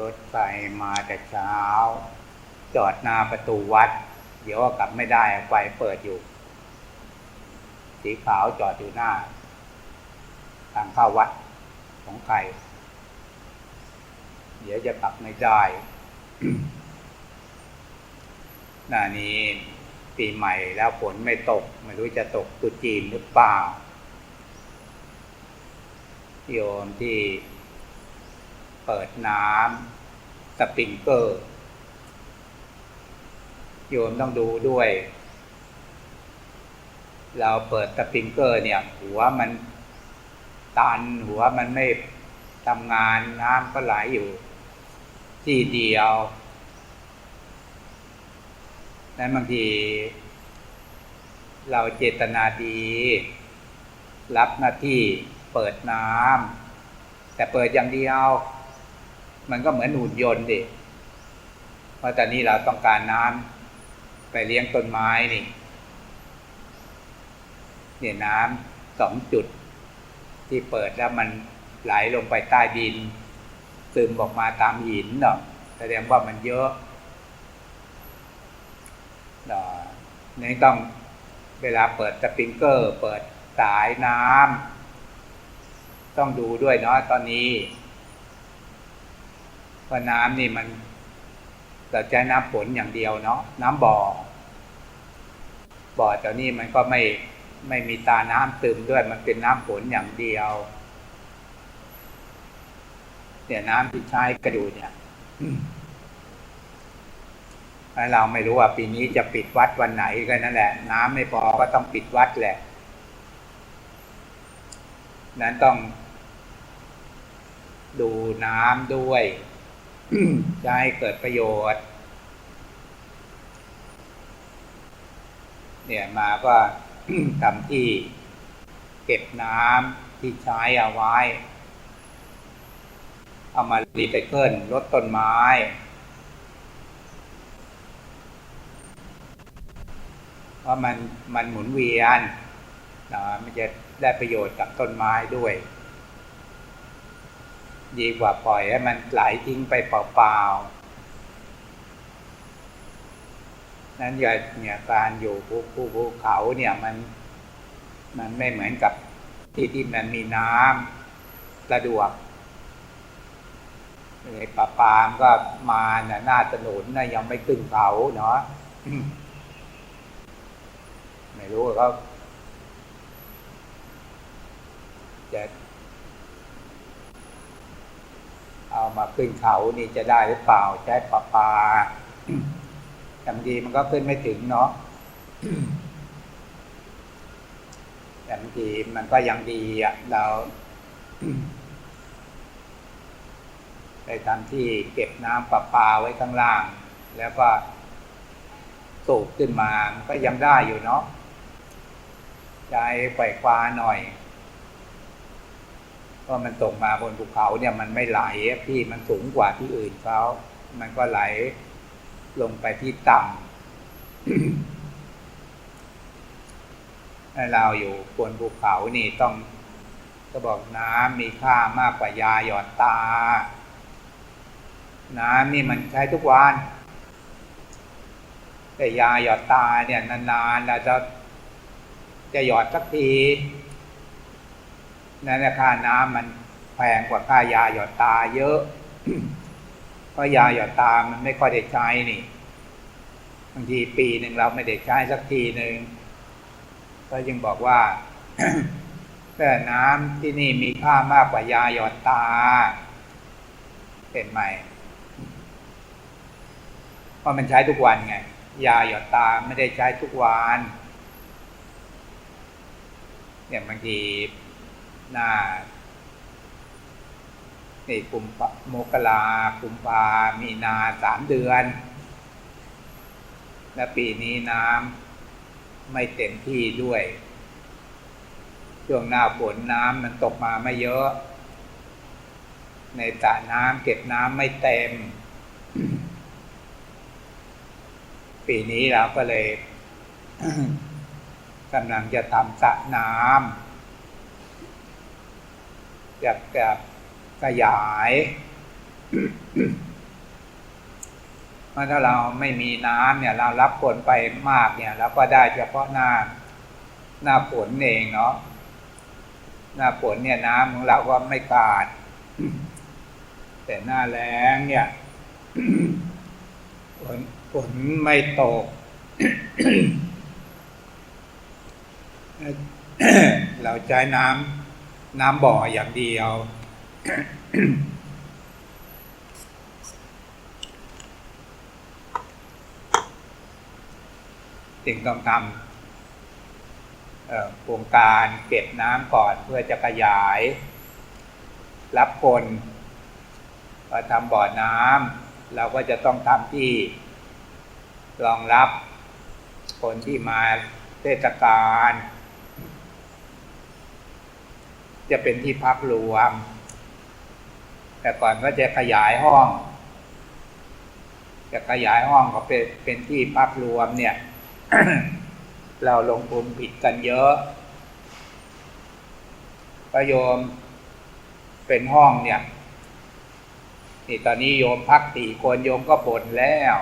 รถไฟมาแต่เช้า จอดหน้าประตูวัด เดี๋ยวก็กลับไม่ได้ไฟเปิดอยู่ สีขาวจอดอยู่หน้า ทางเข้าวัดของใครเดี๋ยวจะกลับไม่ได้หน้านี้ปีใหม่แล้วฝนไม่ตก ไม่รู้จะตกตุจีนหรือเปล่าโยมที่ เปิดน้ำสปริงเกอร์ โยมต้องดูด้วย เราเปิดสปริงเกอร์เนี่ย หัวมันตันหัวมันไม่ทำงานน้ำก็ไหลอยู่ ที่เดียวนั้นบางที เราเจตนาดี รับหน้าที่เปิดน้ำแต่เปิดอย่างเดียว มันก็เหมือนหุ่นยนต์ดิเพราะตอนนี้เราต้องการน้ำไปเลี้ยงต้นไม้นี่ เนี่ยน้ำสองจุดที่เปิดแล้วมันไหลลงไปใต้ดิน ซึมออกมาตามหินเนาะแสดงว่ามันเยอะเนาะนี่ต้องเวลาเปิดสปริงเกอร์ เปิดสายน้ำต้องดูด้วยเนาะตอนนี้ ว่าน้ำนี่มันเราใช้น้ำฝนอย่างเดียวเนาะน้ำบ่อ บ่อตอนนี้มันก็ไม่ไม่มีตาน้ำซึมด้วยมันเป็นน้ำฝนอย่างเดียวเนี่ยน้ำที่ใช้กระดูเนี่ยเราไม่รู้ว่าปีนี้จะปิดวัดวันไหนกันนั่นแหละ น้ำไม่พอก็ต้องปิดวัดแหละ นั้นต้องดูน้ำด้วย จะให้เกิดประโยชน์ เนี่ยมาก็ทำที่เก็บน้ำที่ใช้เอาไว้ เอามารีไซเคิลลดต้นไม้ เพราะมันมันหมุนเวียนนะมันจะได้ประโยชน์กับต้นไม้ด้วย ดีกว่าปล่อยให้มันไหลทิ้งไปเปล่าๆ นั้นอย่าเนี่ยการอยู่ภูภูภูเขาเนี่ยมันมันไม่เหมือนกับที่ที่มันมีน้ำสะดวกไอ้ปลาปามก็มาเนี่ยหน้าถนนนะยังไม่ขึ้นเขาเนาะไม่รู้ว่าเขาจะ เอามาขึ้นเขานี่จะได้หรือเปล่าใช้ปลาปลาบางทีมันก็ขึ้นไม่ถึงเนาะแต่บางทีมันก็ยังดีอะเราไปทำที่เก็บน้ำประปาไว้ข้างล่าง แล้วก็สูบขึ้นมามันก็ยังได้อยู่เนาะใจปล่อยควาหน่อย เพราะมันตกมาบนภูเขาเนี่ยมันไม่ไหลพี่มันสูงกว่าที่อื่นเขามันก็ไหลลงไปที่ต่ำให้เราอยู่บนภูเขานี่ต้องก็บอกน้ำมีค่ามากกว่ายาหยอดตา น้ำนี่มันใช้ทุกวัน แต่ยาหยอดตาเนี่ยนานๆเราจะจะหยอดสักที นั่นราคาน้ำมันแพงกว่าค่ายาหยอดตาเยอะเพราะยาหยอดตามันไม่ค่อยได้ใช้นี่บางทีปีหนึ่งเราไม่ได้ใช้สักทีหนึ่งก็ยังบอกว่าแต่น้ำที่นี่มีค่ามากกว่ายาหยอดตาเห็นไหมเพราะมันใช้ทุกวันไง ยาหยอดตาไม่ได้ใช้ทุกวันเนี่ยบางที หน้านี่กุมภาโมกรากุมภามีนาสามเดือน และปีนี้น้ำไม่เต็มที่ด้วย ช่วงหน้าฝนน้ำมันตกมาไม่เยอะ ในสระน้ำเก็บน้ำไม่เต็ม ปีนี้เราก็เลยกำลังจะทำสระน้ำ อยากจะขยายราะถ้าเราไม่มีน้ำเนี่ย เรารับฝนไปมากเนี่ยเราก็ได้เฉพาะหน้าหน้าฝนเองเนาะหน้าฝนเนี่ยน้ำของเราก็ไม่ขาด แต่หน้าแล้งเนี่ยฝนฝนไม่ตก เราใช้น้ำ น้ำบ่ออย่างเดียว จึงต้องทำโครงการเก็บน้ำก่อนเพื่อจะขยาย รับคนพอทำบ่อน้ำเราก็จะต้องทำที่รองรับคนที่มาเทศกาล จะเป็นที่พักรวม แต่ก่อนก็จะขยายห้อง จะขยายห้องก็เป็นเป็นที่พักรวมเนี่ย เราลงทุนผิดกันเยอะประโยมเป็นห้องเนี่ยนี่ตอนนี้โยมพักสี่คนโยมก็บ่นแล้ว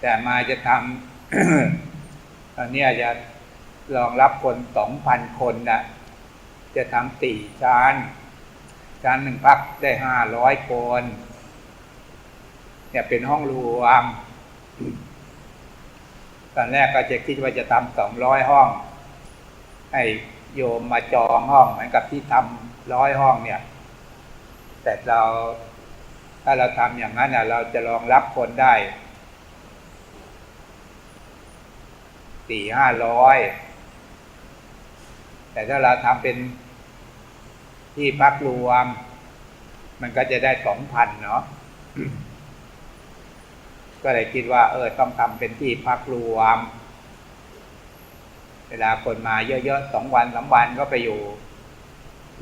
แต่มาจะทำตอนนี้จะรองรับคนสองพันคนนะ จะทำสี่ชั้น ชั้นหนึ่งพักได้ห้าร้อยคนเนี่ยเป็นห้องรวม ตอนแรกก็จะคิดว่าจะทำสองร้อยห้อง ให้โยมมาจองห้องเหมือนกับที่ทำร้อยห้องเนี่ย แต่เราถ้าเราทำอย่างนั้นเน่ะเราจะรองรับคนได้สี่ห้าร้อยแต่ถ้าเราทำเป็น ที่พักรวม มันก็จะได้สองพันเนาะก็เลยคิดว่า เออ ต้องทำเป็นที่พักรวม เวลาคนมาเยอะๆสองวันสามวันก็ไปอยู่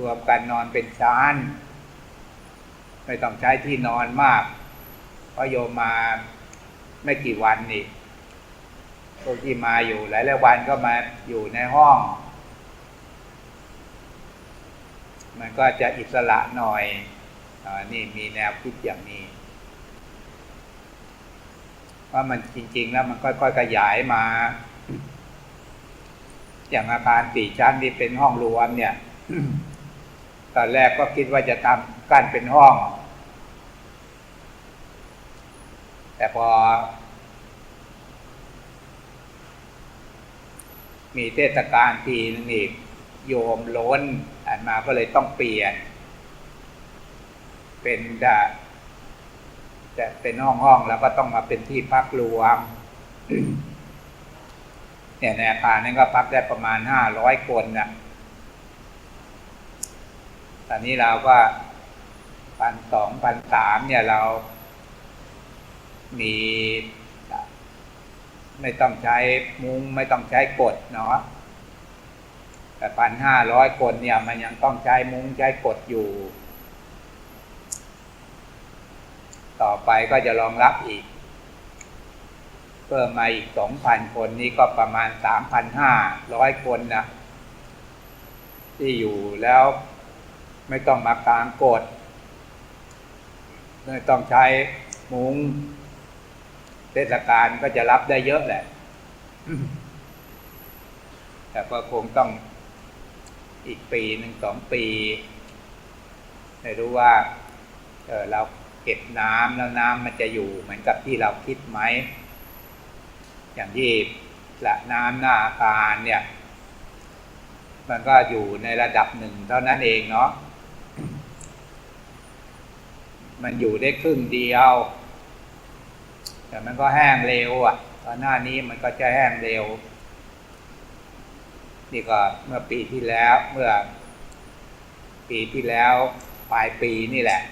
รวมกันนอนเป็นชั้นไม่ต้องใช้ที่นอนมากเพราะโยมมาไม่กี่วันนี่พวกที่มาอยู่หลายๆวันก็มาอยู่ในห้อง มันก็จะอิสระหน่อยอนี่มีแนวคิดอย่างนี้ ว่ามันจริง ๆ แล้วมันค่อยๆขยายมา อย่างอาคารสี่ชั้นที่เป็นห้องรวมเนี่ยตอนแรกก็คิดว่าจะทำกั้นเป็นห้อง แต่พอ มีเทศกาลทีนึงอีกโยมล้นอัน มาก็เลยต้องเปลี่ยน เป็นจะจะเป็นห้องห้องแล้วก็ต้องมาเป็นที่พักรวมเนี่ยในอาคารนั้นก็พักได้ประมาณห้าร้อยคนนะตอนนี้เราก็พันสองพันสามเนี่ยเรา มี ไม่ต้องใช้มุ้งไม่ต้องใช้กดเนาะ แต่พันห้าร้อยคนเนี่ย มันยังต้องใช้มุ้งใช้กดอยู่ ต่อไปก็จะรองรับอีก เพิ่มมาอีกสองพันคนนี้ก็ประมาณสามพันห้าร้อยคนนะที่อยู่แล้วไม่ต้องมากางกดไม่ต้องใช้มุง้งเทศกาลก็จะรับได้เยอะแหละ แต่ก็คงต้อง อีกปีหนึ่งสองปีไม่รู้ว่าเออเราเก็บน้ำแล้วน้ำมันจะอยู่เหมือนกับที่เราคิดไหม อย่างที่ละน้ำหน้าอาคารเนี่ย มันก็อยู่ในระดับหนึ่งเท่านั้นเองเนาะมันอยู่ได้ครึ่งเดียว แต่มันก็แห้งเร็ว อะ ตอนหน้านี้มันก็จะแห้งเร็ว นี่ก็เมื่อปีที่แล้วเมื่อ ปีที่แล้วปลายปีนี่แหละ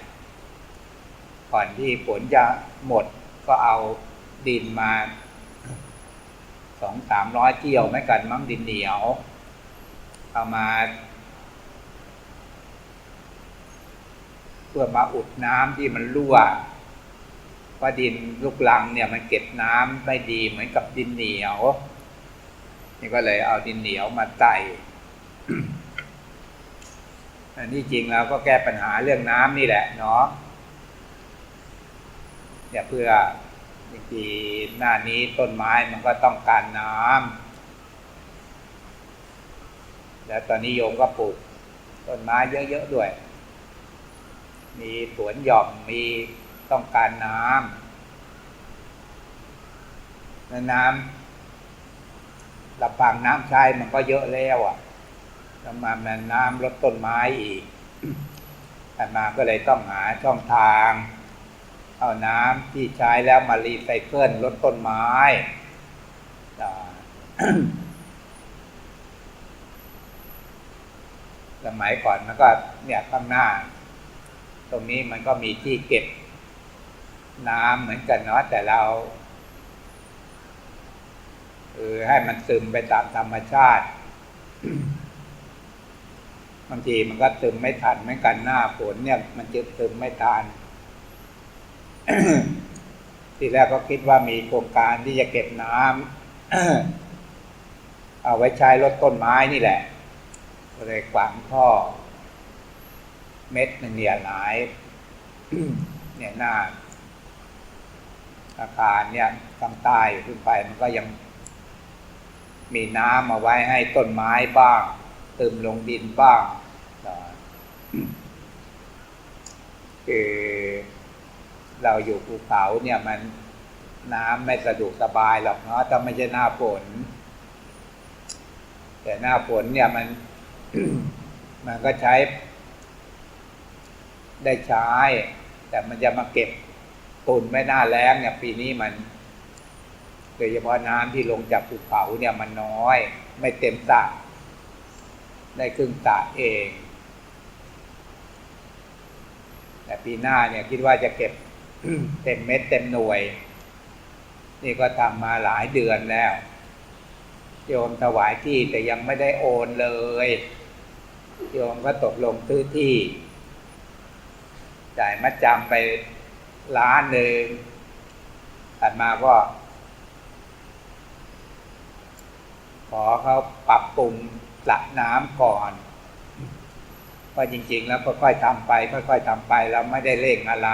ก่อนที่ฝนจะหมดก็เอาดินมาสองสามร้อยเที่ยวไม่กันมั้งดินเหนียว เอามา เพื่อมาอุดน้ำที่มันรั่วเพราะดินลูกลังเนี่ยมันเก็บน้ำไม่ดีเหมือนกับดินเหนียว นี่ก็เลยเอาดินเหนียวมาใส่อันนี้จริงแล้วก็แก้ปัญหาเรื่องน้ำนี่แหละเนาะเนี่ยเพื่อบางทีหน้านี้ต้นไม้มันก็ต้องการน้ำแล้วตอนนี้โยมก็ปลูกต้นไม้เยอะๆด้วย มีสวนหย่อมมีต้องการน้ำน้ำ ลำพังน้ำใช้มันก็เยอะแล้วอะแล้วมามันน้ำลดต้นไม้อีกอาตมาก็เลยต้องหาช่องทาง เอาน้ำที่ใช้แล้วมารีไซเคิลลดต้นไม้สมัยก่อนมันก็เนี่ยข้างหน้า ตรงนี้มันก็มีที่เก็บน้ำเหมือนกันเนาะแต่เรา เออให้มันซึมไปตามธรรมชาติ บางทีมันก็ซึมไม่ทันเหมือนกันหน้าฝนเนี่ย มันจะซึมไม่ทันทีแรกก็คิดว่ามีโครงการที่จะเก็บน้ำเอาไว้ใช้ลดต้นไม้นี่แหละก็เลยขวางท่อ เม็ดหนึ่งเนี่ยหลาย เนี่ยหน้าอาคารเนี่ยข้างใต้ขึ้นไปมันก็ยัง มีน้ำมาไว้ให้ต้นไม้บ้าง เติมลงดินบ้างคือเราอยู่ภูเขาเนี่ยมันน้ำไม่สะดวกสบายหรอกเนาะถ้าไม่ใช่หน้าฝน แต่หน้าฝนเนี่ยมัน มันก็ใช้ ได้ใช้ แต่มันจะมาเก็บตุนไม่น่าแรงเนี่ยปีนี้มัน โดยเฉพาะน้ำที่ลงจากภูเขาเนี่ยมันน้อย ไม่เต็มสระได้ครึ่งสระเอง แต่ปีหน้าเนี่ยคิดว่าจะเก็บเต็มเม็ดเต็มหน่วย นี่ก็ทำมาหลายเดือนแล้วโยมถวายที่แต่ยังไม่ได้โอนเลย โยมก็ตกลงซื้อที่ จ่ายมัดจำไปล้านหนึ่งถัดมาก็ ขอเขาปรับปรุงสระน้ำก่อนเพราะจริง ๆ แล้วค่อยๆทำไป ค่อยๆทำไปแล้วไม่ได้เร่งอะไร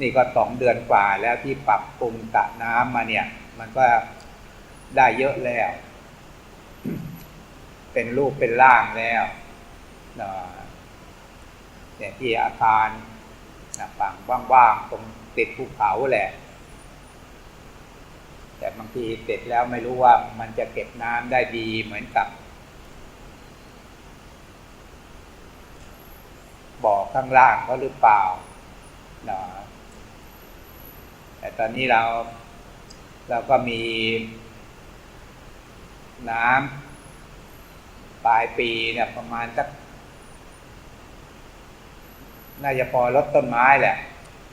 นี่ก็สองเดือนกว่าแล้วที่ปรับปรุงสระน้ำมาเนี่ย มันก็ได้เยอะแล้ว เป็นรูปเป็นร่างแล้วเนี่ยที่อาคารนะฝั่งว่างๆตรงติดภูเขาแหละ แต่บางทีเสร็จแล้วไม่รู้ว่ามันจะเก็บน้ำได้ดีเหมือนกับ บ่อข้างล่างเขาหรือเปล่าเนาะแต่ตอนนี้เราเราก็มีน้ำปลายปีเนี่ยประมาณสักน่าจะพอลดต้นไม้แหละ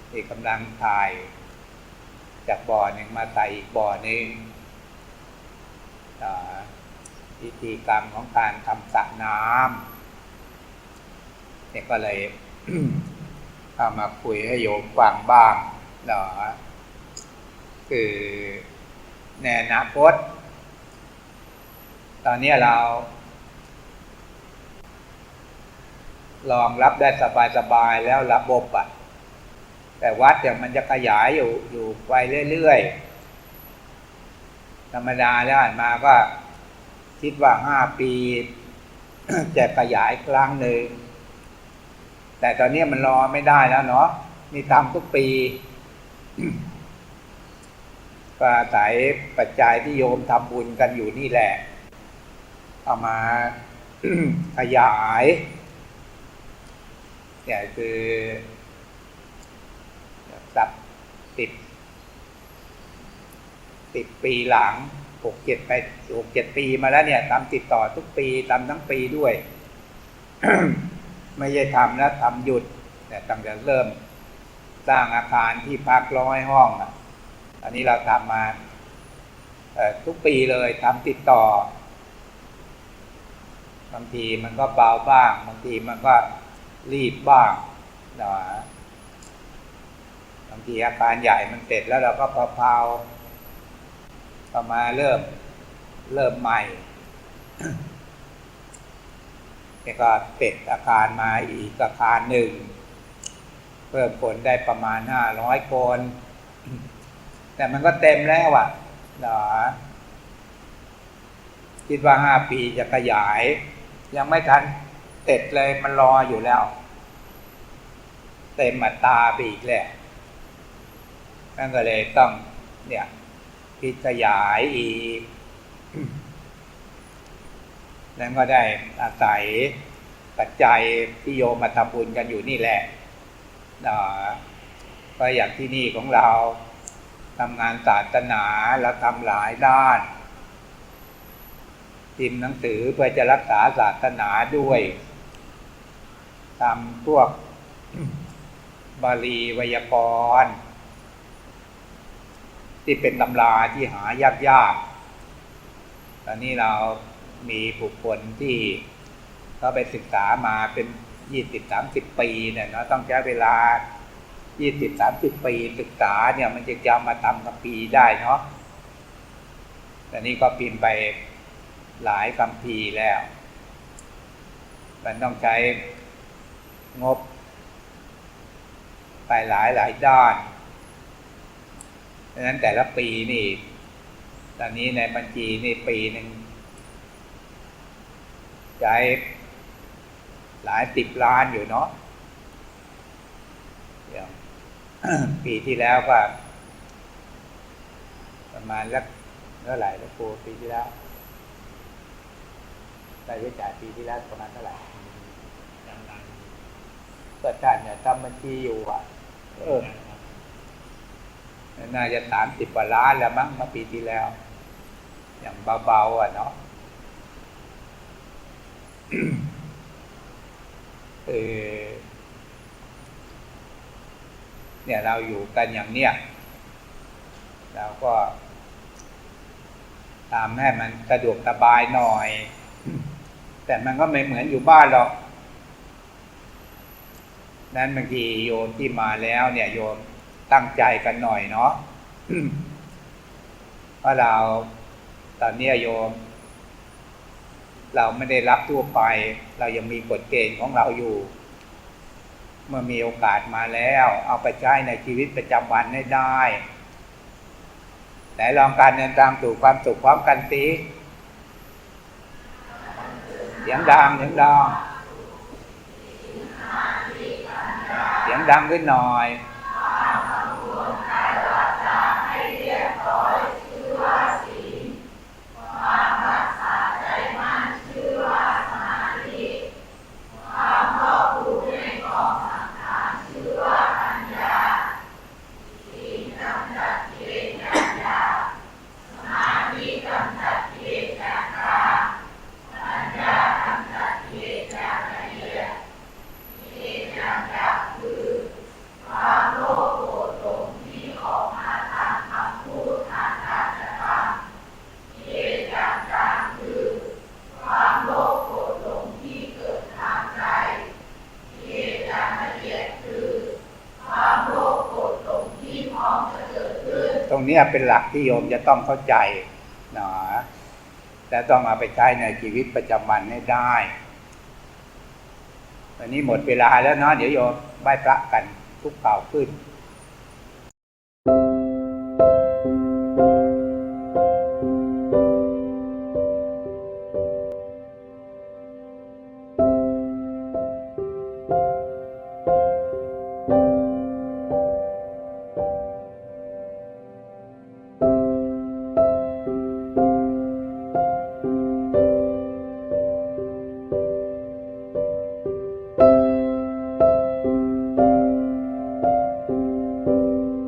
ที่กำลังถ่าย จากบ่อหนึ่งมาใส่อีกบ่อหนึ่งพิธีกรรมของการทำสระน้ำเนี่ยก็เลยเอามาคุยให้โยมฟังบ้างเนาะคือในอนาคตตอนนี้เราลองรับได้สบายๆแล้วระบบอะ แต่วัดเนี่ยมันจะขยายอยู่อยู่ไปเรื่อยๆ ธรรมดาแล้วอ่านมาก็คิดว่าห้าปี จะขยายครั้งหนึ่ง แต่ตอนนี้มันรอไม่ได้แล้วเนาะมีทำทุกปีก็อาศัยปัจจัยที่โยมทำบุญกันอยู่นี่แหละ เอามาขยายเนี่ยคือ สับติดติดปีหลังหกเจ็ดไปหกเจ็ดปีมาแล้วเนี่ยทำติดต่อทุกปีทำทั้งปีด้วย ไม่ใช่ทำแล้วทำหยุด แต่ตั้งแต่เริ่ม สร้างอาคารที่พักร้อยห้องอันนี้เราทำมาทุกปีเลยทำติดต่อ บางทีมันก็เบาบ้าง บางทีมันก็รีบบ้างนะางทีอาการใหญ่มันเสร็จแล้วเราก็เพาๆก็มาเริ่มเริ่มใหม่แล้วก็เสร็จอาคารมาอีกอาคารหนึ่ง เพิ่มคนได้ประมาณห้าร้อยคน แต่มันก็เต็มแล้วอะหรอคิดว่าห้าปีจะขยาย ยังไม่ทันเสร็จเลยมันรออยู่แล้ว เต็มอัตาไปอีกแหละนั่นก็เลยต้องเนี่ยคิดขยายอีก แล้วก็ได้อาศัยปัจจัยที่โยมมาทำบุญกันอยู่นี่แหละก็อย่างที่นี่ของเราทำงานศาสนาเราทำหลายด้านพิมพ์หนังสือเพื่อจะรักษาศาสนาด้วยทำพวกบาลีไวยากรณ์ ที่เป็นตำราที่หายากๆตอนนี้เรามีบุคคลที่เขาไปศึกษามาเป็นยี่สิบสามสิบปีเนี่ยเนาะต้องใช้เวลายี่สิบสามสิบปีศึกษาเนี่ย มันจะจะมาทำกับปีได้เนาะแต่นี่ก็พิมพ์ไปหลายคำพีแล้ว มันต้องใช้งบ ไปหลายหลายด้าน ดังนั้นแต่ละปีนี่ ตอนนี้ในบัญชีนี่ปีหนึ่งใช้หลายสิบล้านอยู่เนาะอย่างปีที่แล้วก็ประมาณสักเท่าไหร่แล้วครูปีที่แล้วรายจ่ายปีที่แล้วประมาณเท่าไหร่เปิดท่านเนี่ยทำบัญชีอยู่อะ เออ น่าจะสามสิบกว่าล้านแล้วมั้งเมื่อปีที่แล้ว อย่างเบาๆอะเนาะเออเนี่ยเราอยู่กันอย่างเนี้ยเราก็ตามให้มันสะดวกสบายหน่อย แต่มันก็ไม่เหมือนอยู่บ้านหรอกนั้นบางทีโยมที่มาแล้วเนี่ยโยม ตั้งใจกันหน่อยเนาะเพราะเราตอนนี้โยม เราไม่ได้รับทั่วไป เรายังมีกฎเกณฑ์ของเราอยู่ เมื่อมีโอกาสมาแล้ว เอาไปใช้ในชีวิตประจำวันให้ได้แต่ลองการเดินทางสู่ความสุขพร้อมกันสิเสียงดังเสียงดังเสียงดังขึ้นหน่อย ยเป็นหลักที่โยมจะต้องเข้าใจนะและต้องเอาไปใช้ในชีวิตประจำวันให้ได้ตอนนี้หมดเวลาแล้วเนาะเดี๋ยวโยมไหว้พระกันทุกเป่าขึ้น